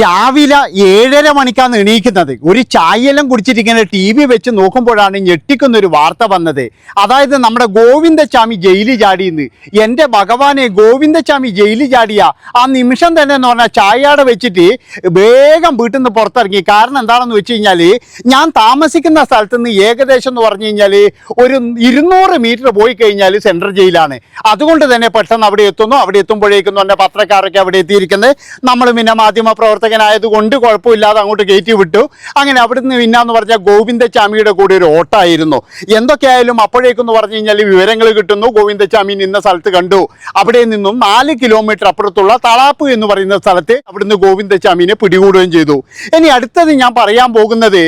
രാവിലെ ഏഴര മണിക്കാണ് എണീക്കുന്നത്. ഒരു ചായയെല്ലാം കുടിച്ചിട്ട് ഇങ്ങനെ ടി വി വെച്ച് നോക്കുമ്പോഴാണ് ഞെട്ടിക്കുന്ന ഒരു വാർത്ത വന്നത്. അതായത് നമ്മുടെ ഗോവിന്ദസ്വാമി ജയിലിൽ ചാടിയെന്ന്. എന്റെ ഭഗവാനെ ഗോവിന്ദസ്വാമി ജയിലിൽ ചാടിയ. ആ നിമിഷം തന്നെ എന്ന് പറഞ്ഞാൽ ചായയാടെ വെച്ചിട്ട് വേഗം വീട്ടിൽ നിന്ന് പുറത്തിറങ്ങി. കാരണം എന്താണെന്ന് വെച്ച് കഴിഞ്ഞാൽ ഞാൻ താമസിക്കുന്ന സ്ഥലത്ത് നിന്ന് ഏകദേശം എന്ന് പറഞ്ഞു കഴിഞ്ഞാൽ ഒരു ഇരുന്നൂറ് മീറ്റർ പോയി കഴിഞ്ഞാൽ സെൻട്രൽ ജയിലാണ്. അതുകൊണ്ട് തന്നെ പെട്ടെന്ന് അവിടെ എത്തുന്നു. അവിടെ എത്തുമ്പോഴേക്കും തന്നെ പത്രക്കാരൊക്കെ അവിടെ എത്തിയിരിക്കുന്നത്. നമ്മൾ പിന്നെ മാധ്യമ പ്രവർത്തകനായതുകൊണ്ട് കുഴപ്പമില്ലാതെ അങ്ങോട്ട് കയറ്റി വിട്ടു. അങ്ങനെ അവിടുന്ന് പിന്നാന്ന് പറഞ്ഞാൽ ഗോവിന്ദച്ചാമിയുടെ കൂടെ ഒരു ഓട്ടായിരുന്നു എന്തൊക്കെയായാലും അപ്പോഴേക്കെന്ന് പറഞ്ഞു കഴിഞ്ഞാൽ വിവരങ്ങൾ കിട്ടുന്നു. ഗോവിന്ദച്ചാമി നിന്ന സ്ഥലത്ത് കണ്ടു. അവിടെ നിന്നും നാല് കിലോമീറ്റർ അപ്പുറത്തുള്ള തളാപ്പ് എന്ന് പറയുന്ന സ്ഥലത്ത് അവിടുന്ന് ഗോവിന്ദച്ചാമിനെ പിടികൂടുകയും ചെയ്തു. ഇനി അടുത്തത് ഞാൻ പറയാൻ പോകുന്നത്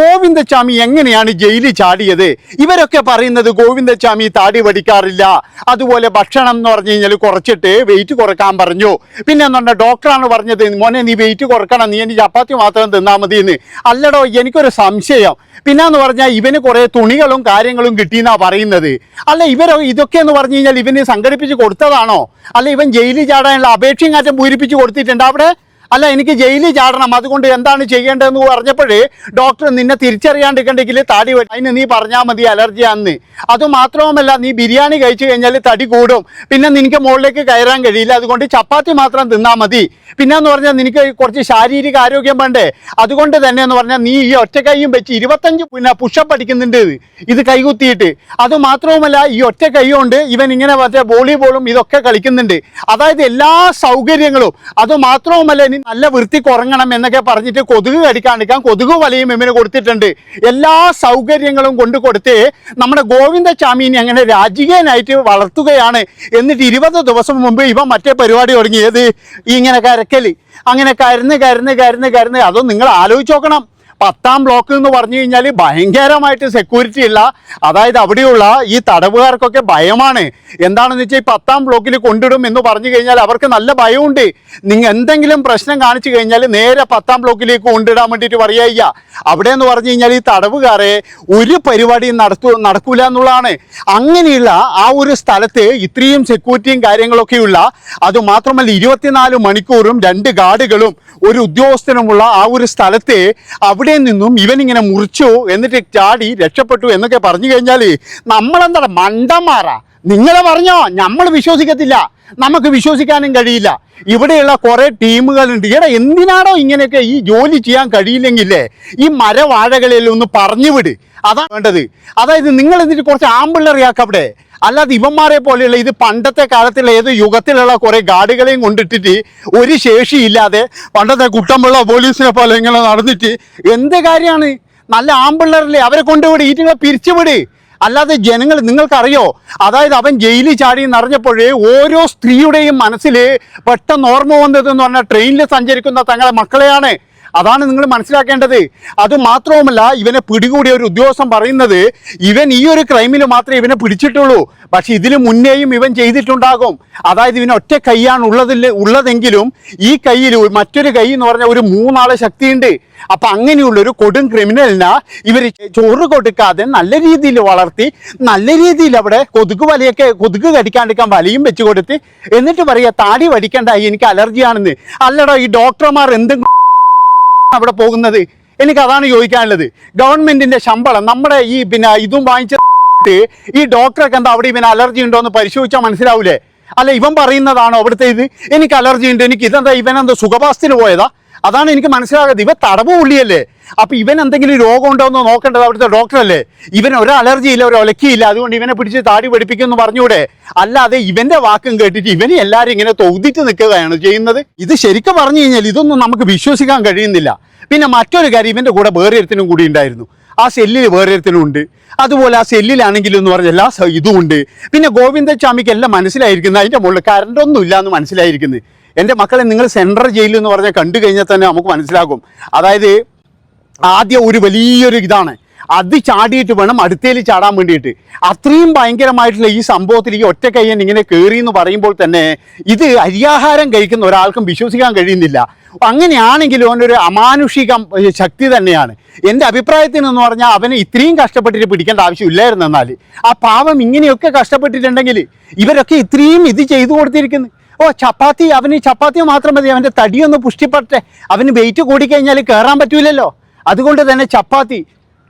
ഗോവിന്ദച്ചാമി എങ്ങനെയാണ് ജയിലിൽ ചാടിയത്? ഇവരൊക്കെ പറയുന്നത് ഗോവിന്ദച്ചാമി താടി വടിക്കാറില്ല. അതുപോലെ ഭക്ഷണം എന്ന് പറഞ്ഞു കഴിഞ്ഞാൽ കുറച്ചിട്ട് വെയിറ്റ് കുറയ്ക്കാൻ പറഞ്ഞു. പിന്നെ എന്ന് പറഞ്ഞാൽ ഡോക്ടറാണ് പറഞ്ഞത് മോനെ നീ വെയിറ്റ് കുറക്കണം നീ എനിക്ക് ചപ്പാത്തി മാത്രം തിന്നാൽ മതി എന്ന് അല്ലടോ എനിക്കൊരു സംശയം. പിന്നെ എന്ന് പറഞ്ഞാൽ ഇവന് കുറേ തുണികളും കാര്യങ്ങളും കിട്ടിയെന്നാ പറയുന്നത്. അല്ല ഇവരോ ഇതൊക്കെ എന്ന് പറഞ്ഞു കഴിഞ്ഞാൽ ഇവന് സംഘടിപ്പിച്ച് കൊടുത്തതാണോ? അല്ല ഇവൻ ജയിലിൽ ചാടാനുള്ള അപേക്ഷയും കാറ്റം പൂരിപ്പിച്ച് കൊടുത്തിട്ടുണ്ട്. അവിടെ അല്ല എനിക്ക് ജയിലിൽ ചാടണം. അതുകൊണ്ട് എന്താണ് ചെയ്യേണ്ടതെന്ന് പറഞ്ഞപ്പോഴേ ഡോക്ടർ നിന്നെ തിരിച്ചറിയാണ്ടിരിക്കണ്ടെങ്കിൽ താടി അതിന് നീ പറഞ്ഞാൽ മതി അലർജിയാന്ന് അത് മാത്രവുമല്ല നീ ബിരിയാണി കഴിച്ചു കഴിഞ്ഞാൽ തടി കൂടും. പിന്നെ നിനക്ക് മുകളിലേക്ക് കയറാൻ കഴിയില്ല. അതുകൊണ്ട് ചപ്പാത്തി മാത്രം തിന്നാൽ മതി. പിന്നെ എന്ന് പറഞ്ഞാൽ നിനക്ക് കുറച്ച് ശാരീരിക ആരോഗ്യം വേണ്ടേ? അതുകൊണ്ട് തന്നെ എന്ന് പറഞ്ഞാൽ നീ ഈ ഒറ്റ കൈയും വെച്ച് ഇരുപത്തഞ്ച് പിന്നെ പുഷപ്പ് അടിക്കുന്നുണ്ട് ഇത്. കൈകുത്തിയിട്ട്. അത് മാത്രവുമല്ല ഈ ഒറ്റ കൈ കൊണ്ട് ഇവൻ ഇങ്ങനെ മറ്റേ വോളിബോളും ഇതൊക്കെ കളിക്കുന്നുണ്ട്. അതായത് എല്ലാ സൗകര്യങ്ങളും. അത് മാത്രവുമല്ല ഇനി നല്ല വൃത്തി കുറങ്ങണം എന്നൊക്കെ പറഞ്ഞിട്ട് കൊതുക് കടിക്കാണ്ടിരിക്കാൻ കൊതുക് വലയും ഇവന് കൊടുത്തിട്ടുണ്ട്. എല്ലാ സൗകര്യങ്ങളും കൊണ്ട് കൊടുത്ത് നമ്മുടെ ഗോവിന്ദസ്വാമിനെ അങ്ങനെ രാജകീയനായിട്ട് വളർത്തുകയാണ് എന്നിട്ട് ഇരുപത് ദിവസം മുമ്പ് ഇവ മറ്റേ പരിപാടി തുടങ്ങിയത് ഇങ്ങനെ കരക്കൽ. അങ്ങനെ കരന്ന് കരന്ന് കരന്ന് കരന്ന്. അതും നിങ്ങൾ ആലോചിച്ച് നോക്കണം. പത്താം ബ്ലോക്ക് എന്ന് പറഞ്ഞു കഴിഞ്ഞാൽ ഭയങ്കരമായിട്ട് സെക്യൂരിറ്റി ഇല്ല. അതായത് അവിടെയുള്ള ഈ തടവുകാർക്കൊക്കെ ഭയമാണ്. എന്താണെന്ന് വെച്ചാൽ ഈ പത്താം ബ്ലോക്കിൽ കൊണ്ടിടും എന്ന് പറഞ്ഞു കഴിഞ്ഞാൽ അവർക്ക് നല്ല ഭയമുണ്ട്. നിങ്ങൾ എന്തെങ്കിലും പ്രശ്നം കാണിച്ചു കഴിഞ്ഞാൽ നേരെ പത്താം ബ്ലോക്കിലേക്ക് കൊണ്ടിടാൻ വേണ്ടിയിട്ട് പറയുക അവിടെ എന്ന് പറഞ്ഞു കഴിഞ്ഞാൽ ഈ തടവുകാരെ ഒരു പരിപാടിയും നടത്തു നടക്കൂല എന്നുള്ളതാണ്. അങ്ങനെയുള്ള ആ ഒരു സ്ഥലത്ത് ഇത്രയും സെക്യൂരിറ്റിയും കാര്യങ്ങളൊക്കെയുള്ള അതുമാത്രമല്ല ഇരുപത്തിനാല് മണിക്കൂറും രണ്ട് ഗാർഡുകളും ഒരു ഉദ്യോഗസ്ഥനുമുള്ള ആ ഒരു സ്ഥലത്ത് അവിടെ നിന്നും ഇവനിങ്ങനെ മുറിച്ചു എന്നിട്ട് ചാടി രക്ഷപ്പെട്ടു എന്നൊക്കെ പറഞ്ഞു കഴിഞ്ഞാൽ നമ്മളെന്താ മണ്ടന്മാറാ നിങ്ങളെ പറഞ്ഞോ നമ്മൾ വിശ്വസിക്കത്തില്ല. നമുക്ക് വിശ്വസിക്കാനും കഴിയില്ല. ഇവിടെയുള്ള കുറെ ടീമുകളുണ്ട്. എടാ എന്തിനാണോ ഇങ്ങനെയൊക്കെ ഈ ജോലി ചെയ്യാൻ കഴിയില്ലെങ്കിലേ ഈ മരവാഴകളിൽ ഒന്ന് പറഞ്ഞു വിട് അതാണ് വേണ്ടത്. അതായത് നിങ്ങൾ എന്നിട്ട് കുറച്ച് ആമ്പിള്ളറിയാക്ക അവിടെ. അല്ലാതെ ഇവന്മാരെ പോലെയുള്ള ഇത് പണ്ടത്തെ കാലത്തുള്ള ഏത് യുഗത്തിലുള്ള കുറെ ഗാർഡുകളെയും കൊണ്ടിട്ടിട്ട് ഒരു ശേഷിയില്ലാതെ പണ്ടത്തെ കുട്ടമ്പിള്ള പോലീസിനെ പോലെ ഇങ്ങനെ നടന്നിട്ട് എന്ത് കാര്യമാണ്? നല്ല ആമ്പിള്ളേരല്ലേ? അവരെ കൊണ്ടുവിട് ഈറ്റുങ്ങളെ പിരിച്ചുവിട് അല്ലാതെ ജനങ്ങൾ നിങ്ങൾക്കറിയോ? അതായത് അവൻ ജയിലിൽ ചാടി നിറഞ്ഞപ്പോഴേ ഓരോ സ്ത്രീയുടെയും മനസ്സിൽ പെട്ടെന്ന് ഓർമ്മ വന്നതെന്ന് പറഞ്ഞാൽ ട്രെയിനിൽ സഞ്ചരിക്കുന്ന തങ്ങളെ മക്കളെയാണ്. അതാണ് നിങ്ങൾ മനസ്സിലാക്കേണ്ടത്. അത് മാത്രവുമല്ല ഇവനെ പിടികൂടിയ ഒരു ഉദ്യോഗസ്ഥൻ പറയുന്നത് ഇവൻ ഈ ഒരു ക്രൈമിൽ മാത്രമേ ഇവനെ പിടിച്ചിട്ടുള്ളൂ. പക്ഷെ ഇതിന് മുന്നേയും ഇവൻ ചെയ്തിട്ടുണ്ടാകും. അതായത് ഇവന് ഒറ്റ കൈയാണ് ഉള്ളതിൽ ഉള്ളതെങ്കിലും ഈ കയ്യിൽ മറ്റൊരു കൈ എന്ന് പറഞ്ഞാൽ ഒരു മൂന്നാളെ ശക്തിയുണ്ട്. അപ്പൊ അങ്ങനെയുള്ള ഒരു കൊടും ക്രിമിനലിനെ ഇവർ ചോറ് കൊടുക്കാതെ നല്ല രീതിയിൽ വളർത്തി നല്ല രീതിയിൽ അവിടെ കൊതുക് വലയൊക്കെ കൊതുക് കടിക്കാണ്ടിരിക്കാൻ വലിയും വെച്ച് കൊടുത്ത് എന്നിട്ട് പറയാ താടി വടിക്കണ്ട എനിക്ക് അലർജിയാണെന്ന്. അല്ലടോ ഈ ഡോക്ടർമാർ എന്തും അവിടെ പോകുന്നത്? എനിക്ക് അതാണ് ചോദിക്കാനുള്ളത്. ഗവൺമെന്റിന്റെ ശമ്പളം നമ്മുടെ ഈ പിന്നെ ഇതും വാങ്ങിച്ചിട്ട് ഈ ഡോക്ടറൊക്കെ എന്താ അവിടെ ഇവന് അലർജി ഉണ്ടോ എന്ന് പരിശോധിച്ചാൽ മനസ്സിലാവൂലേ? അല്ല ഇവൻ പറയുന്നതാണോ അവിടുത്തെ ഇത്? എനിക്ക് അലർജി ഉണ്ട്. എനിക്ക് ഇതെന്താ ഇവനെന്താ സുഖവാസത്തിന് പോയതാ? അതാണ് എനിക്ക് മനസ്സിലാകുന്നത് ഇവ തടവ് പുള്ളിയല്ലേ? അപ്പൊ ഇവൻ എന്തെങ്കിലും രോഗം ഉണ്ടോ എന്ന് നോക്കേണ്ടത് അവിടുത്തെ ഡോക്ടറല്ലേ? ഇവൻ ഒരു അലർജി ഇല്ല ഒരു ഒലക്കിയില്ല. അതുകൊണ്ട് ഇവനെ പിടിച്ച് താടി പഠിപ്പിക്കും എന്ന് പറഞ്ഞൂടെ അല്ലാതെ ഇവന്റെ വാക്കും കേട്ടിട്ട് ഇവനെ എല്ലാവരും ഇങ്ങനെ തൊതിച്ച് നിൽക്കുകയാണ് ചെയ്യുന്നത്. ഇത് ശരിക്കും പറഞ്ഞു കഴിഞ്ഞാൽ ഇതൊന്നും നമുക്ക് വിശ്വസിക്കാൻ കഴിയുന്നില്ല. പിന്നെ മറ്റൊരു കാര്യം ഇവന്റെ കൂടെ വേറൊരുത്തിനും കൂടി ഉണ്ടായിരുന്നു. ആ സെല്ലിൽ വേറൊരുത്തിനും ഉണ്ട്. അതുപോലെ ആ സെല്ലിലാണെങ്കിലും എന്ന് പറഞ്ഞ എല്ലാ ഇതും ഉണ്ട്. പിന്നെ ഗോവിന്ദസ്വാമിക്ക് എല്ലാം മനസ്സിലായിരിക്കുന്നത് അതിന്റെ മുകളിൽ കറണ്ടൊന്നും ഇല്ല എന്ന് മനസ്സിലായിരിക്കുന്നത്. എന്റെ മക്കളെ നിങ്ങൾ സെൻട്രൽ ജയിൽ എന്ന് പറഞ്ഞാൽ കണ്ടു കഴിഞ്ഞാൽ തന്നെ നമുക്ക് മനസ്സിലാകും. അതായത് ആദ്യം ഒരു വലിയൊരു ഇതാണ്. അത് ചാടിയിട്ട് വേണം അടുത്തേൽ ചാടാൻ വേണ്ടിയിട്ട്. അത്രയും ഭയങ്കരമായിട്ടുള്ള ഈ സംഭവത്തിൽ ഈ ഒറ്റ കയ്യൻ ഇങ്ങനെ കയറി എന്ന് പറയുമ്പോൾ തന്നെ ഇത് അരിയാഹാരം കഴിക്കുന്ന ഒരാൾക്കും വിശ്വസിക്കാൻ കഴിയുന്നില്ല. അങ്ങനെയാണെങ്കിലും അവനൊരു അമാനുഷിക ശക്തി തന്നെയാണ്. എന്റെ അഭിപ്രായത്തിൽ എന്ന് പറഞ്ഞാൽ അവനെ ഇത്രയും കഷ്ടപ്പെട്ടിട്ട് പിടിക്കേണ്ട ആവശ്യമില്ലായിരുന്നു എന്നാൽ. ആ പാവം ഇങ്ങനെയൊക്കെ കഷ്ടപ്പെട്ടിട്ടുണ്ടെങ്കിൽ ഇവരൊക്കെ ഇത്രയും ഇത് ചെയ്തു കൊടുത്തിരിക്കുന്നു. ഓ ചപ്പാത്തി അവന് ചപ്പാത്തി മാത്രം മതി. അവന്റെ തടിയൊന്ന് പുഷ്ടിപ്പെട്ടെ അവന് വെയിറ്റ് കൂടിക്കഴിഞ്ഞാൽ കയറാൻ പറ്റൂലല്ലോ. അതുകൊണ്ട് തന്നെ ചപ്പാത്തി.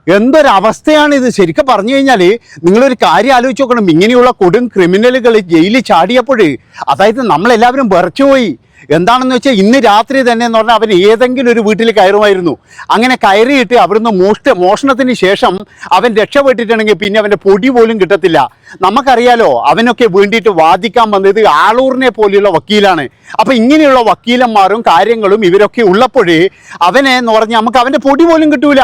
എന്തൊരവസ്ഥയാണ് ഇത് ശരിക്കും പറഞ്ഞു കഴിഞ്ഞാൽ നിങ്ങളൊരു കാര്യം ആലോചിച്ച് നോക്കണം. ഇങ്ങനെയുള്ള കൊടും ക്രിമിനലുകൾ ജയിലിൽ ചാടിയപ്പോൾ അതായത് നമ്മളെല്ലാവരും വിറച്ചുപോയി എന്താണെന്ന് വെച്ചാൽ ഇന്ന് രാത്രി തന്നെ എന്ന് പറഞ്ഞാൽ അവൻ ഏതെങ്കിലും ഒരു വീട്ടിൽ കയറുമായിരുന്നു. അങ്ങനെ കയറിയിട്ട് അവിടുന്ന് മോഷ്ട മോഷണത്തിന് ശേഷം അവൻ രക്ഷപ്പെട്ടിട്ടുണ്ടെങ്കിൽ പിന്നെ അവന്റെ പൊടി പോലും കിട്ടത്തില്ല. നമുക്കറിയാലോ അവനൊക്കെ വേണ്ടിയിട്ട് വാദിക്കാൻ വന്നത് ആളൂറിനെ പോലെയുള്ള വക്കീലാണ്. അപ്പം ഇങ്ങനെയുള്ള വക്കീലന്മാരും കാര്യങ്ങളും ഇവരൊക്കെ ഉള്ളപ്പോഴേ അവനെ എന്ന് പറഞ്ഞാൽ നമുക്ക് അവന്റെ പൊടി പോലും കിട്ടൂല.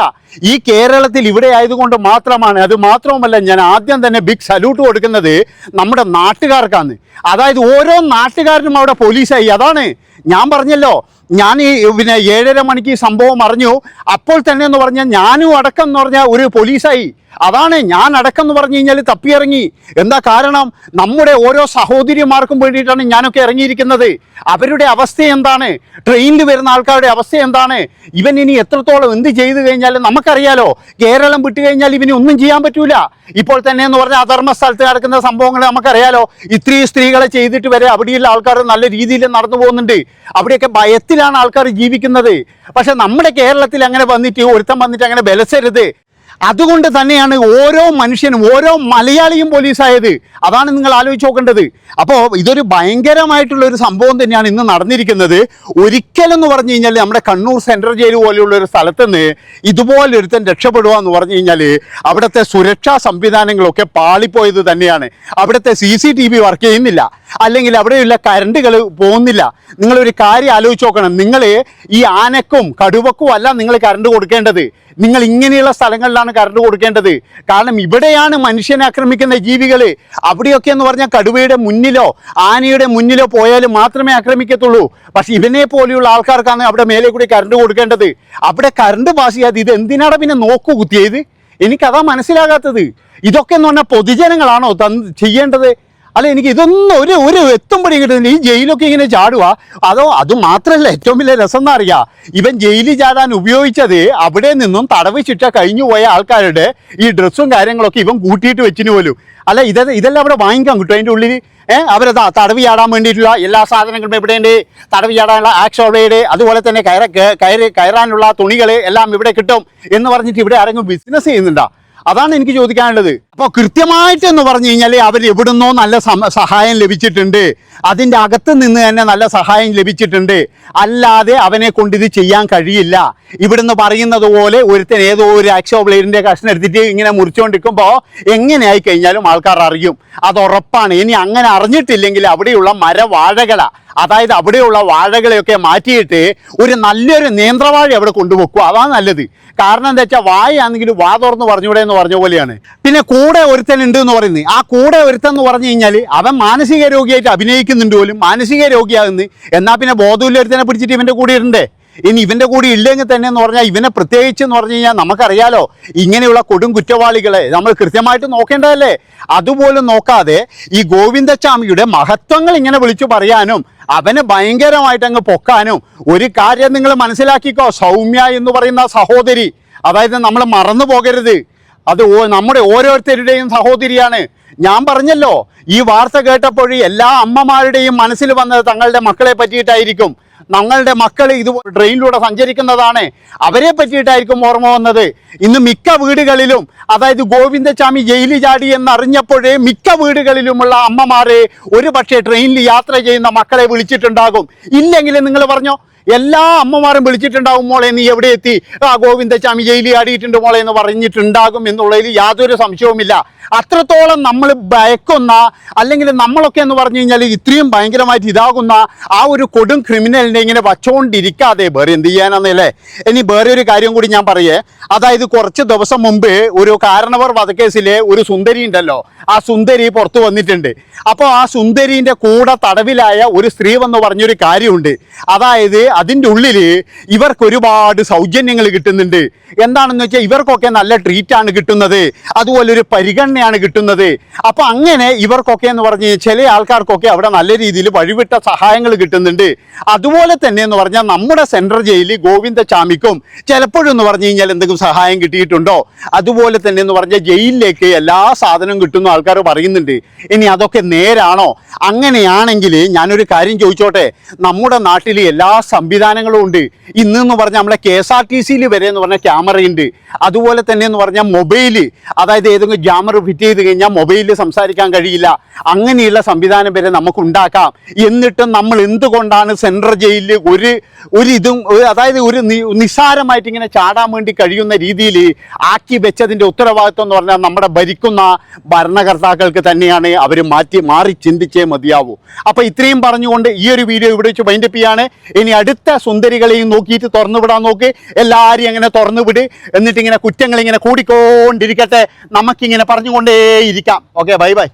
ഈ കേരളത്തിൽ ഇവിടെ ആയതുകൊണ്ട് മാത്രമാണ് അത് മാത്രവുമല്ല ഞാൻ ആദ്യം തന്നെ ബിഗ് സല്യൂട്ട് കൊടുക്കുന്നത് നമ്മുടെ നാട്ടുകാർക്കാണ്. അതായത് ഓരോ നാട്ടുകാരനും അവിടെ പോലീസായി അതാണ് ഞാൻ പറഞ്ഞല്ലോ ഞാൻ ഈ പിന്നെ ഏഴര മണിക്ക് സംഭവം അറിഞ്ഞു. അപ്പോൾ തന്നെ എന്ന് പറഞ്ഞാൽ ഞാനും അടക്കം എന്ന് പറഞ്ഞാൽ ഒരു പോലീസായി. അതാണ് ഞാൻ അടക്കം എന്ന് പറഞ്ഞു കഴിഞ്ഞാൽ തപ്പിയിറങ്ങി. എന്താ കാരണം? നമ്മുടെ ഓരോ സഹോദരിമാർക്കും വേണ്ടിയിട്ടാണ് ഞാനൊക്കെ ഇറങ്ങിയിരിക്കുന്നത്. അവരുടെ അവസ്ഥ എന്താണ്? ട്രെയിനിൽ വരുന്ന ആൾക്കാരുടെ അവസ്ഥ എന്താണ്? ഇവൻ ഇനി എത്രത്തോളം എന്ത് ചെയ്തു കഴിഞ്ഞാൽ നമുക്കറിയാലോ കേരളം വിട്ടു കഴിഞ്ഞാൽ ഇവന് ഒന്നും ചെയ്യാൻ പറ്റൂല. ഇപ്പോൾ തന്നെ എന്ന് പറഞ്ഞാൽ അധർമ്മ സ്ഥലത്ത് നടക്കുന്ന സംഭവങ്ങൾ നമുക്കറിയാലോ ഇത്രയും സ്ത്രീകളെ ചെയ്തിട്ട് വരെ അവിടെയുള്ള ആൾക്കാർ നല്ല രീതിയിൽ നടന്നു പോകുന്നുണ്ട്. അവിടെയൊക്കെ ഭയത്തിലാണ് ആൾക്കാർ ജീവിക്കുന്നത്. പക്ഷെ നമ്മുടെ കേരളത്തിൽ അങ്ങനെ വന്നിട്ട് ഒരുത്തം വന്നിട്ട് അങ്ങനെ ബലസരുത്. അതുകൊണ്ട് തന്നെയാണ് ഓരോ മനുഷ്യനും ഓരോ മലയാളിയും പോലീസായത്. അതാണ് നിങ്ങൾ ആലോചിച്ച് നോക്കേണ്ടത്. അപ്പോൾ ഇതൊരു ഭയങ്കരമായിട്ടുള്ള ഒരു സംഭവം തന്നെയാണ് ഇന്ന് നടന്നിരിക്കുന്നത്. ഒരിക്കലെന്ന് പറഞ്ഞു കഴിഞ്ഞാൽ നമ്മുടെ കണ്ണൂർ സെൻട്രൽ ജയിൽ പോലെയുള്ള ഒരു സ്ഥലത്ത് നിന്ന് ഇതുപോലെ ഒരുത്തൻ രക്ഷപ്പെടുക എന്ന് പറഞ്ഞു കഴിഞ്ഞാൽ അവിടുത്തെ സുരക്ഷാ സംവിധാനങ്ങളൊക്കെ പാളിപ്പോയത് തന്നെയാണ്. അവിടുത്തെ C C T V work ചെയ്യുന്നില്ല. അല്ലെങ്കിൽ അവിടെയുള്ള കരണ്ടുകൾ പോകുന്നില്ല. നിങ്ങളൊരു കാര്യം ആലോചിച്ച് നോക്കണം. നിങ്ങൾ ഈ ആനക്കും കടുവക്കും അല്ല നിങ്ങൾ കരണ്ട് കൊടുക്കേണ്ടത്. നിങ്ങൾ ഇങ്ങനെയുള്ള സ്ഥലങ്ങളിലാണ് കരണ്ട് കൊടുക്കേണ്ടത്. കാരണം ഇവിടെയാണ് മനുഷ്യനെ ആക്രമിക്കുന്ന ജീവികൾ. അവിടെയൊക്കെ എന്ന് പറഞ്ഞാൽ കടുവയുടെ മുന്നിലോ ആനയുടെ മുന്നിലോ പോയാൽ മാത്രമേ ആക്രമിക്കത്തുള്ളൂ. പക്ഷെ ഇവനെ പോലെയുള്ള ആൾക്കാർക്കാണ് അവിടെ മേലെ കൂടി കരണ്ട് കൊടുക്കേണ്ടത്. അവിടെ കരണ്ട് പാസ് ഇത് എന്തിനാണ് പിന്നെ നോക്കു കുത്തിയത്? എനിക്കതാ മനസ്സിലാകാത്തത്. ഇതൊക്കെ എന്ന് പറഞ്ഞാൽ പൊതുജനങ്ങളാണോ തന്ന് ചെയ്യേണ്ടത്? അല്ല എനിക്ക് ഇതൊന്നും ഒരു ഒരു എത്തുമ്പോഴേ കിട്ടുന്നില്ല. ഈ ജയിലൊക്കെ ഇങ്ങനെ ചാടുക അതോ അത് മാത്രമല്ല ഏറ്റവും വലിയ രസം എന്ന് അറിയാം. ഇവൻ ജയിലിൽ ചാടാൻ ഉപയോഗിച്ചത് അവിടെ നിന്നും തടവ് ശിക്ഷ കഴിഞ്ഞു പോയ ആൾക്കാരുടെ ഈ ഡ്രസ്സും കാര്യങ്ങളൊക്കെ ഇവൻ കൂട്ടിയിട്ട് വെച്ചിന് പോലും. അല്ല ഇത് ഇതെല്ലാം അവിടെ വാങ്ങിക്കാൻ കിട്ടും അതിന്റെ ഉള്ളിൽ ഏഹ് അവരതാ തടവ് ചാടാൻ വേണ്ടിയിട്ടുള്ള എല്ലാ സാധനങ്ങളും എവിടെയുണ്ട്? തടവ് ചാടാനുള്ള ആക്ഷ അവിടെയുണ്ട് അതുപോലെ തന്നെ കയറ കയറി കയറാനുള്ള തുണികൾ എല്ലാം ഇവിടെ കിട്ടും എന്ന് പറഞ്ഞിട്ട് ഇവിടെ ആരെങ്കിലും ബിസിനസ് ചെയ്യുന്നുണ്ടോ? അതാണ് എനിക്ക് ചോദിക്കാനുള്ളത്. അപ്പോൾ കൃത്യമായിട്ട് എന്ന് പറഞ്ഞു കഴിഞ്ഞാൽ അവർ എവിടുന്നോ നല്ല സഹായം ലഭിച്ചിട്ടുണ്ട്. അതിന്റെ അകത്ത് നിന്ന് തന്നെ നല്ല സഹായം ലഭിച്ചിട്ടുണ്ട്. അല്ലാതെ അവനെ കൊണ്ട് ഇത് ചെയ്യാൻ കഴിയില്ല. ഇവിടുന്ന് പറയുന്നത് പോലെ ഒരുത്തൻ ഏതോ ഒരു ആക്ഷോ ബ്ലേഡിന്റെ കഷ്ണം എടുത്തിട്ട് ഇങ്ങനെ മുറിച്ചുകൊണ്ടിരിക്കുമ്പോൾ എങ്ങനെയായി കഴിഞ്ഞാലും ആൾക്കാർ അറിയും. അത് ഉറപ്പാണ്. ഇനി അങ്ങനെ അറിഞ്ഞിട്ടില്ലെങ്കിൽ അവിടെയുള്ള മരവാഴകള. അതായത് അവിടെയുള്ള വാഴകളെയൊക്കെ മാറ്റിയിട്ട് ഒരു നല്ലൊരു നേന്ത്രവാഴ അവിടെ കൊണ്ടുവെക്കുക. അതാണ് നല്ലത്. കാരണം എന്താ വെച്ചാൽ വായാണെങ്കിൽ വാ തുറന്ന് പറഞ്ഞൂടെ എന്ന് പറഞ്ഞ പോലെയാണ്. പിന്നെ കൂടെ ഒരുത്തൻ ഉണ്ട് എന്ന് പറയുന്നത്. ആ കൂടെ ഒരുത്തൻ എന്ന് പറഞ്ഞു കഴിഞ്ഞാൽ അവൻ മാനസിക രോഗിയായിട്ട് അഭിനയിക്കുന്നുണ്ട് പോലും മാനസിക രോഗിയാകുന്നു. എന്നാൽ പിന്നെ ബോധമില്ല ഒരുത്തനെ പിടിച്ചിട്ട് ഇവന്റെ കൂടെ ഇടണ്ടേ ഇനി ഇവന്റെ കൂടെ ഇല്ലെങ്കിൽ തന്നെ എന്ന് പറഞ്ഞാൽ ഇവനെ പ്രത്യേകിച്ച് എന്ന് പറഞ്ഞു കഴിഞ്ഞാൽ നമുക്കറിയാലോ ഇങ്ങനെയുള്ള കൊടും കുറ്റവാളികളെ നമ്മൾ കൃത്യമായിട്ട് നോക്കേണ്ടതല്ലേ? അതുപോലും നോക്കാതെ ഈ ഗോവിന്ദസ്വാമിയുടെ മഹത്വങ്ങൾ ഇങ്ങനെ വിളിച്ചു പറയാനും അവനെ ഭയങ്കരമായിട്ട് അങ്ങ് പൊക്കാനും ഒരു കാര്യം നിങ്ങൾ മനസ്സിലാക്കിക്കോ സൗമ്യ എന്ന് പറയുന്ന സഹോദരി അതായത് നമ്മൾ മറന്നു പോകരുത്. അത് നമ്മുടെ ഓരോരുത്തരുടെയും സഹോദരിയാണ്. ഞാൻ പറഞ്ഞല്ലോ ഈ വാർത്ത കേട്ടപ്പോൾ എല്ലാ അമ്മമാരുടെയും മനസ്സിൽ വന്നത് തങ്ങളുടെ മക്കളെ പറ്റിയിട്ടായിരിക്കും. ഞങ്ങളുടെ മക്കൾ ഇത് ട്രെയിനിലൂടെ സഞ്ചരിക്കുന്നതാണ്. അവരെ പറ്റിയിട്ടായിരിക്കും ഓർമ്മ വന്നത്. ഇന്ന് മിക്ക വീടുകളിലും അതായത് ഗോവിന്ദസ്വാമി ജയിലിൽ ചാടി എന്നറിഞ്ഞപ്പോഴേ മിക്ക വീടുകളിലുമുള്ള അമ്മമാരെ ഒരു പക്ഷേ ട്രെയിനിൽ യാത്ര ചെയ്യുന്ന മക്കളെ വിളിച്ചിട്ടുണ്ടാകും. ഇല്ലെങ്കിൽ നിങ്ങൾ പറഞ്ഞോ എല്ലാ അമ്മമാരും വിളിച്ചിട്ടുണ്ടാവും മോളെ നീ എവിടെ എത്തി? ആ ഗോവിന്ദസ്വാമി ജയിലിൽ ആടിയിട്ടുണ്ട് മോളെ എന്ന് പറഞ്ഞിട്ടുണ്ടാകും എന്നുള്ളതിൽ യാതൊരു സംശയവുമില്ല. അത്രത്തോളം നമ്മൾ ഭയക്കുന്ന അല്ലെങ്കിൽ നമ്മളൊക്കെ എന്ന് പറഞ്ഞു കഴിഞ്ഞാൽ ഇത്രയും ഭയങ്കരമായിട്ട് ഇതാകുന്ന ആ ഒരു കൊടും ക്രിമിനലിനെ ഇങ്ങനെ വച്ചുകൊണ്ടിരിക്കാതെ വേറെ എന്ത് ചെയ്യാനെന്നല്ലേ ഇനി വേറെ ഒരു കാര്യം കൂടി ഞാൻ പറയേ. അതായത് കുറച്ച് ദിവസം മുമ്പ് ഒരു കാരണവർ വധക്കേസിലെ ഒരു സുന്ദരി ഉണ്ടല്ലോ. ആ സുന്ദരി പുറത്തു വന്നിട്ടുണ്ട്. അപ്പോൾ ആ സുന്ദരീന്റെ കൂടെ തടവിലായ ഒരു സ്ത്രീ വന്ന് പറഞ്ഞൊരു കാര്യമുണ്ട്. അതായത് അതിന്റെ ഉള്ളിൽ ഇവർക്ക് ഒരുപാട് സൗജന്യങ്ങൾ കിട്ടുന്നുണ്ട്. എന്താണെന്ന് വെച്ചാൽ ഇവർക്കൊക്കെ നല്ല ട്രീറ്റാണ് കിട്ടുന്നത്. അതുപോലെ ഒരു പരിഗണനയാണ് കിട്ടുന്നത്. അപ്പോൾ അങ്ങനെ ഇവർക്കൊക്കെ എന്ന് പറഞ്ഞ് ചില ആൾക്കാർക്കൊക്കെ അവിടെ നല്ല രീതിയിൽ വഴിവിട്ട സഹായങ്ങൾ കിട്ടുന്നുണ്ട്. അതുപോലെ തന്നെ എന്ന് പറഞ്ഞാൽ നമ്മുടെ സെൻട്രൽ ജയിലിൽ ഗോവിന്ദ ഗോവിന്ദചാമിക്കും ചിലപ്പോഴെന്ന് പറഞ്ഞു കഴിഞ്ഞാൽ എന്തെങ്കിലും സഹായം കിട്ടിയിട്ടുണ്ടോ? അതുപോലെ തന്നെ എന്ന് പറഞ്ഞാൽ ജയിലിലേക്ക് എല്ലാ സാധനവും കിട്ടുന്ന ആൾക്കാർ പറയുന്നുണ്ട്. ഇനി അതൊക്കെ നേരാണോ? അങ്ങനെയാണെങ്കിൽ ഞാനൊരു കാര്യം ചോദിച്ചോട്ടെ. നമ്മുടെ നാട്ടിൽ എല്ലാ സംവിധാനങ്ങളും ഉണ്ട്. ഇന്ന് എന്ന് പറഞ്ഞാൽ നമ്മളെ കെ എസ് ആർ ടി സിയിൽ വരെ എന്ന് പറഞ്ഞാൽ ക്യാമറയുണ്ട്. അതുപോലെ തന്നെ എന്ന് പറഞ്ഞാൽ മൊബൈൽ. അതായത് ഏതെങ്കിലും ജാമർ ഫിറ്റ് ചെയ്ത് കഴിഞ്ഞാൽ മൊബൈലിൽ സംസാരിക്കാൻ കഴിയില്ല. അങ്ങനെയുള്ള സംവിധാനം വരെ നമുക്ക് ഉണ്ടാക്കാം എന്നിട്ടും നമ്മൾ എന്തുകൊണ്ടാണ് സെൻട്രൽ ജയിലിൽ ഒരു ഒരു ഇതും അതായത് ഒരു നിസ്സാരമായിട്ട് ഇങ്ങനെ ചാടാൻ വേണ്ടി കഴിയുന്ന രീതിയിൽ ആക്കി വെച്ചതിന്റെ ഉത്തരവാദിത്വം എന്ന് പറഞ്ഞാൽ നമ്മുടെ ഭരിക്കുന്ന ഭരണകർത്താക്കൾക്ക് തന്നെയാണ് അവർ മാറ്റി മാറി ചിന്തിച്ചേ മതിയാവൂ. അപ്പോൾ ഇത്രയും പറഞ്ഞുകൊണ്ട് ഈ ഒരു വീഡിയോ ഇവിടെ വെച്ച് വൈൻഡപ്പ് ചെയ്യാണ്. ഇനി അടുത്ത സുന്ദരികളെയും നോക്കിയിട്ട് തുറന്നുവിടാൻ നോക്ക്. എല്ലാവരെയും അങ്ങനെ തുറന്നു വിട്. എന്നിട്ട് ഇങ്ങനെ കുറ്റങ്ങൾ ഇങ്ങനെ കൂടിക്കൊണ്ടിരിക്കട്ടെ. നമുക്കിങ്ങനെ പറഞ്ഞുകൊണ്ടേയിരിക്കാം. Okay bye bye